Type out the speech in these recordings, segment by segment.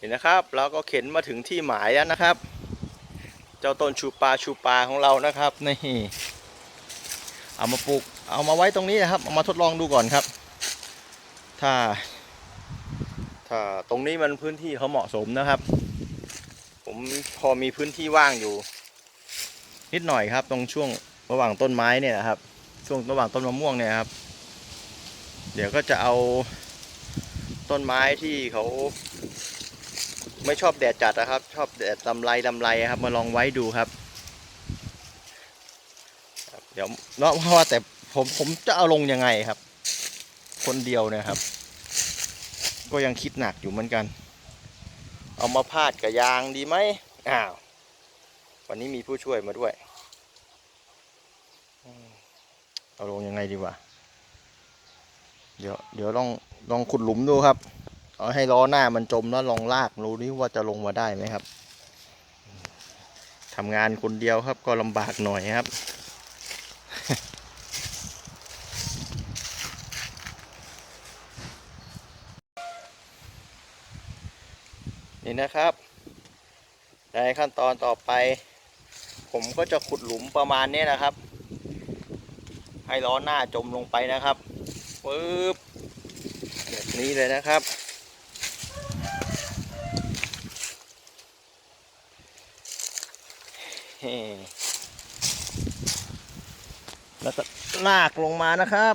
เห็นนะครับ เราก็เข็นมาถึงที่หมายแล้วนะครับ เจ้าต้นชูปลาชูปลาของเรานะครับนี่เอามาปลูกเอามาไว้ตรงนี้นะครับเอามาทดลองดูก่อนครับ ถ้า ถ้าตรงนี้มันพื้นที่เขาเหมาะสมนะครับ ผมพอมีพื้นที่ว่างอยู่ นิดหน่อยครับ ตรงช่วงระหว่างต้นไม้เนี่ยนะครับ ช่วงระหว่างต้นมะม่วงเนี่ยครับ เดี๋ยวก็จะเอาต้นไม้ที่เขา ไม่ชอบแดดจัดนะครับ ชอบแดดลำไรลำไรครับ มาลองไว้ดูครับ เดี๋ยวเนาะเพราะว่าแต่ผมผมจะเอาลงยังไงครับ คนเดียวเนะครับ ก็ยังคิดหนักอยู่เหมือนกัน เอามาพาดกับยางดีไหมอ้าววันนี้มีผู้ช่วยมาด้วยเอาลงยังไงดีวะเดี๋ยวเดี๋ยวลองลองขุดหลุมดูครับ เอาให้ล้อหน้ามันจมแล้วลองลากดูนี่ว่าจะลงมาได้ไหมครับทำงานคนเดียวครับก็ลำบากหน่อยครับ นี่นะครับ ในขั้นตอนต่อไป ผมก็จะขุดหลุมประมาณนี้นะครับ ให้ล้อหน้าจมลงไปนะครับปึ๊บแบบนี้เลยนะครับเฮ้ แล้วก็ลากลงมานะครับ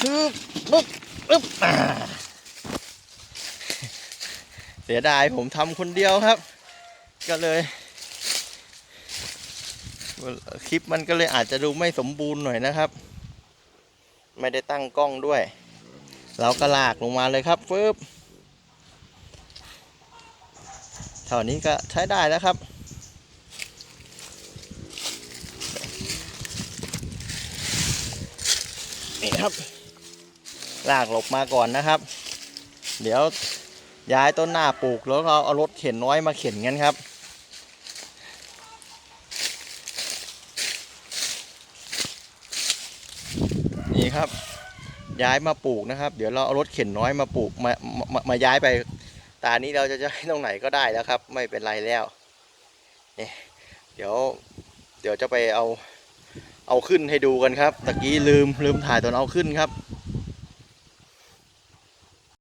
ปึ๊บปึ๊บปึ๊บอ่าเสียดายผมทำคนเดียวครับ ก็เลย คลิปมันก็เลยอาจจะดูไม่สมบูรณ์หน่อยนะครับ ไม่ได้ตั้งกล้องด้วย เราก็ลากลงมาเลยครับฟึบเท่านี้ก็ใช้ได้แล้วครับ นี่ครับลากหลบมาก่อนนะครับ เดี๋ยวย้ายต้นหน้าปลูกแล้วก็เอารถเข็นน้อยมาเข็นกันครับ นี่ครับ ย้ายมาปลูกนะครับ เดี๋ยวเราเอารถเข็นน้อยมาปลูกมามามาย้ายไปตานี้เราจะจะให้ตรงไหนก็ได้แล้วครับ ไม่เป็นไรแล้วนี่เดี๋ยวเดี๋ยวจะไปเอา เอาขึ้นให้ดูกันครับ ตะกี้ลืมลืมถ่ายตอนเอาขึ้นครับ